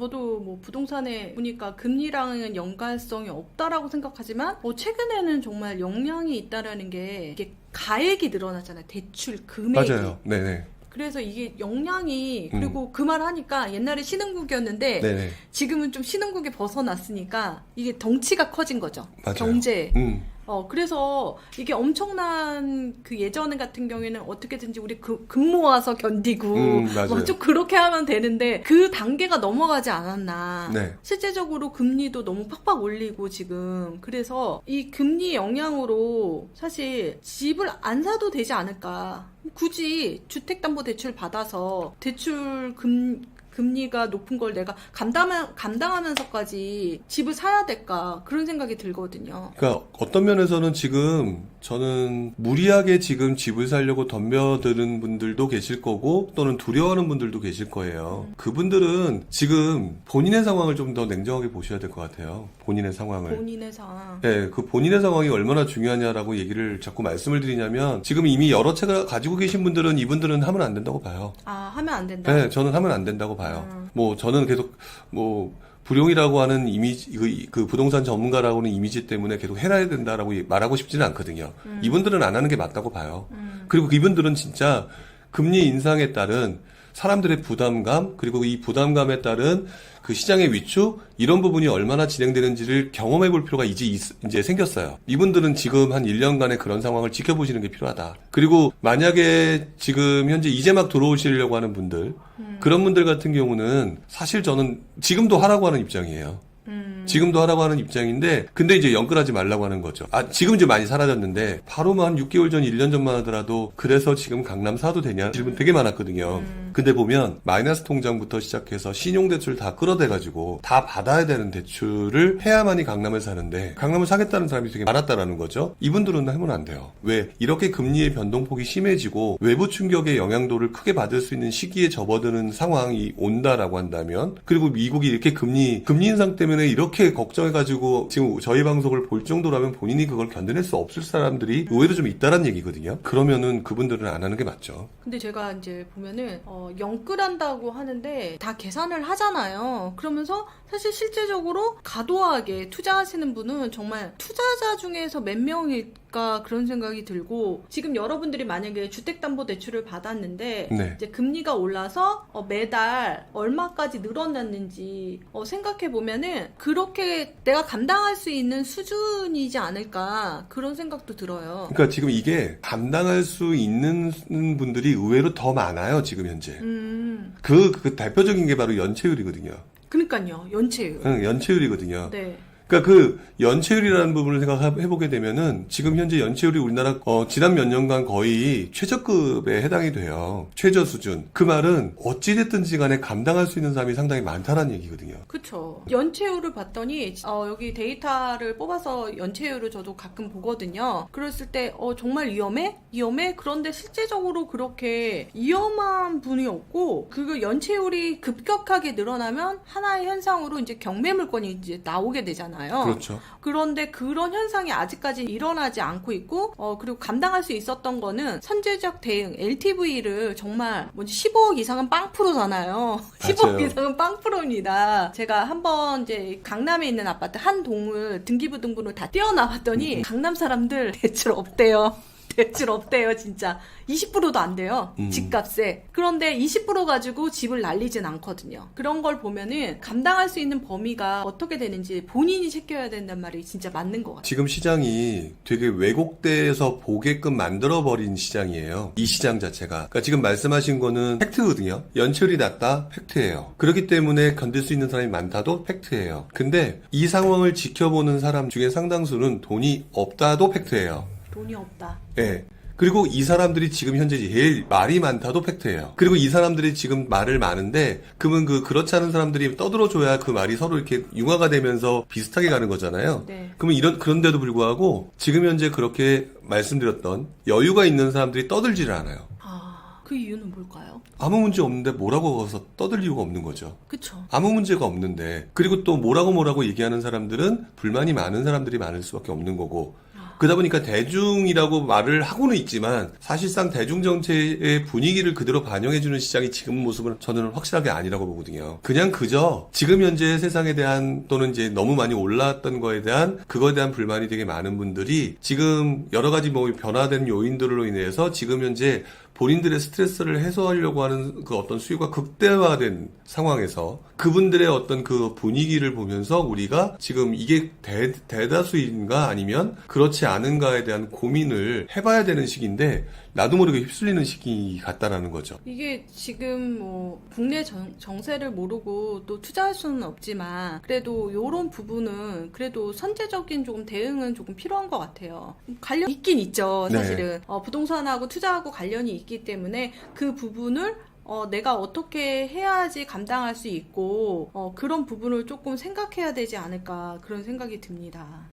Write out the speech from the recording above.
저도 뭐 부동산에 보니까 금리랑은 연관성이 없다라고 생각하지만 뭐 최근에는 정말 영향이 있다라는 게 이게 가액이 늘어났잖아요. 대출 금액이. 맞아요. 네네. 그래서 이게 영향이 음. 그리고 그 말 하니까 옛날에 신흥국이었는데 네네. 지금은 좀 신흥국에 벗어났으니까 이게 덩치가 커진 거죠. 맞아요. 경제. 음. 어, 그래서 이게 엄청난 그 예전 같은 경우에는 어떻게든지 우리 그, 금 모아서 견디고 음, 맞아요. 뭐좀 그렇게 하면 되는데 그 단계가 넘어가지 않았나. 네. 실제적으로 금리도 너무 팍팍 올리고 지금. 그래서 이 금리 영향으로 사실 집을 안 사도 되지 않을까. 굳이 주택담보대출 받아서 대출 금, 금리가 높은 걸 내가 감당, 감당하면서까지 집을 사야 될까. 그런 생각이 들거든요. 그러니까 어떤 면에서는 지금 저는 무리하게 지금 집을 살려고 덤벼드는 분들도 계실 거고 또는 두려워하는 분들도 계실 거예요. 그분들은 지금 본인의 상황을 좀 더 냉정하게 보셔야 될 것 같아요. 본인의 상황을. 본인의 상황. 네, 그 본인의 상황이 얼마나 중요하냐라고 얘기를 자꾸 말씀을 드리냐면 지금 이미 여러 채가 가지고 계신 분들은 이분들은 하면 안 된다고 봐요. 아, 하면 안 된다. 네, 저는 하면 안 된다고 봐요. 음. 뭐 저는 계속 뭐 불용이라고 하는 이미지 그, 그 부동산 전문가라고는 이미지 때문에 계속 해야 된다라고 말하고 싶지는 않거든요. 이분들은 안 하는 게 맞다고 봐요. 음. 그리고 이분들은 진짜 금리 인상에 따른 사람들의 부담감 그리고 이 부담감에 따른 그 시장의 위축 이런 부분이 얼마나 진행되는지를 경험해 볼 필요가 이제 있- 이제 생겼어요. 이분들은 지금 한 1년간의 그런 상황을 지켜보시는 게 필요하다. 그리고 만약에 지금 현재 이제 막 들어오시려고 하는 분들 그런 분들 같은 경우는 사실 저는 지금도 하라고 하는 입장이에요. 음. 지금도 하라고 하는 입장인데 근데 이제 연끌하지 말라고 하는 거죠. 아 지금 이제 많이 사라졌는데 바로만 한 6개월 전, 1년 전만 하더라도 그래서 지금 강남 사도 되냐 질문 되게 많았거든요. 근데 보면 마이너스 통장부터 시작해서 신용대출 다 끌어대가지고 다 받아야 되는 대출을 해야만이 강남을 사는데 강남을 사겠다는 사람이 되게 많았다라는 거죠. 이분들은 하면 안 돼요. 왜 이렇게 금리의 변동폭이 심해지고 외부 충격의 영향도를 크게 받을 수 있는 시기에 접어드는 상황이 온다라고 한다면 그리고 미국이 이렇게 금리 금리 인상 때문에 이렇게 걱정해가지고 지금 저희 방송을 볼 정도라면 본인이 그걸 견뎌낼 수 없을 사람들이 의외로 좀 있다란 얘기거든요. 그러면은 그분들은 안 하는 게 맞죠. 근데 제가 이제 보면은 어, 영끌한다고 하는데 다 계산을 하잖아요. 그러면서 사실 실제적으로 과도하게 투자하시는 분은 정말 투자자 중에서 몇 명 일까 그런 생각이 들고 지금 여러분들이 만약에 주택담보대출을 받았는데 네. 이제 금리가 올라서 어, 매달 얼마까지 늘어났는지 어, 생각해 보면은 그렇게 내가 감당할 수 있는 수준이지 않을까 그런 생각도 들어요. 그러니까 지금 이게 감당할 수 있는 분들이 의외로 더 많아요. 지금 현재. 음, 그, 그 대표적인 게 바로 연체율이거든요. 그러니까요 연체율. 응, 연체율이거든요. 네. 그러니까 그 연체율이라는 부분을 생각해 보게 되면은 지금 현재 연체율이 우리나라 어, 지난 몇 년간 거의 최저급에 해당이 돼요. 최저 수준. 그 말은 어찌 됐든지 간에 감당할 수 있는 사람이 상당히 많다는 얘기거든요. 그쵸. 연체율을 봤더니, 어, 여기 데이터를 뽑아서 연체율을 저도 가끔 보거든요. 그랬을 때, 어, 정말 위험해? 위험해? 그런데 실제적으로 그렇게 위험한 분이 없고, 그 연체율이 급격하게 늘어나면 하나의 현상으로 이제 경매 물건이 이제 나오게 되잖아요. 그렇죠. 그런데 그런 현상이 아직까지 일어나지 않고 있고, 어, 그리고 감당할 수 있었던 거는 선제적 대응, LTV를 정말 뭐지 15억 이상은 빵 프로잖아요. 15억 맞아요. 이상은 빵 프로입니다. 제가 한번 이제 강남에 있는 아파트 한 동을 등기부 등본을 다 떼어나봤더니 음. 강남 사람들 대출 없대요. 대출 없대요, 진짜. 20%도 안 돼요. 음. 집값에. 그런데 20% 가지고 집을 날리진 않거든요. 그런 걸 보면은 감당할 수 있는 범위가 어떻게 되는지 본인이 챙겨야 된단 말이 진짜 맞는 것 같아요. 지금 시장이 되게 왜곡돼서 보게끔 만들어버린 시장이에요. 이 시장 자체가. 그러니까 지금 말씀하신 거는 팩트거든요. 연체율이 낮다? 팩트예요. 그렇기 때문에 견딜 수 있는 사람이 많다도 팩트예요. 근데 이 상황을 지켜보는 사람 중에 상당수는 돈이 없다도 팩트예요. 돈이 없다. 예. 그리고 이 사람들이 지금 현재 제일 말이 많다도 팩트예요. 그리고 이 사람들이 지금 말을 많은데, 그러면 그 그렇지 않은 사람들이 떠들어줘야 그 말이 서로 이렇게 융화가 되면서 비슷하게 가는 거잖아요. 네. 그러면 이런 그런데도 불구하고 지금 현재 그렇게 말씀드렸던 여유가 있는 사람들이 떠들지를 않아요. 아, 그 이유는 뭘까요? 아무 문제 없는데 뭐라고 거서 떠들 이유가 없는 거죠. 그쵸. 아무 문제가 없는데 그리고 또 뭐라고 뭐라고 얘기하는 사람들은 불만이 많은 사람들이 많을 수밖에 없는 거고 그러다 보니까 대중이라고 말을 하고는 있지만 사실상 대중 정체의 분위기를 그대로 반영해주는 시장이 지금 모습은 저는 확실하게 아니라고 보거든요. 그냥 그저 지금 현재 세상에 대한 또는 이제 너무 많이 올라왔던 거에 대한 그거에 대한 불만이 되게 많은 분들이 지금 여러 가지 뭐 변화된 요인들로 인해서 지금 현재 본인들의 스트레스를 해소하려고 하는 그 어떤 수요가 극대화된 상황에서 그분들의 어떤 그 분위기를 보면서 우리가 지금 이게 대, 대다수인가 아니면 그렇지 않은가에 대한 고민을 해봐야 되는 시기인데 나도 모르게 휩쓸리는 시기 같다라는 거죠. 이게 지금 뭐 국내 정, 정세를 모르고 또 투자할 수는 없지만 그래도 요런 부분은 그래도 선제적인 조금 대응은 조금 필요한 것 같아요. 관련 있긴 있죠, 네. 사실은. 어, 부동산하고 투자하고 관련이 있기 때문에 그 부분을 어, 내가 어떻게 해야지 감당할 수 있고 어, 그런 부분을 조금 생각해야 되지 않을까 그런 생각이 듭니다.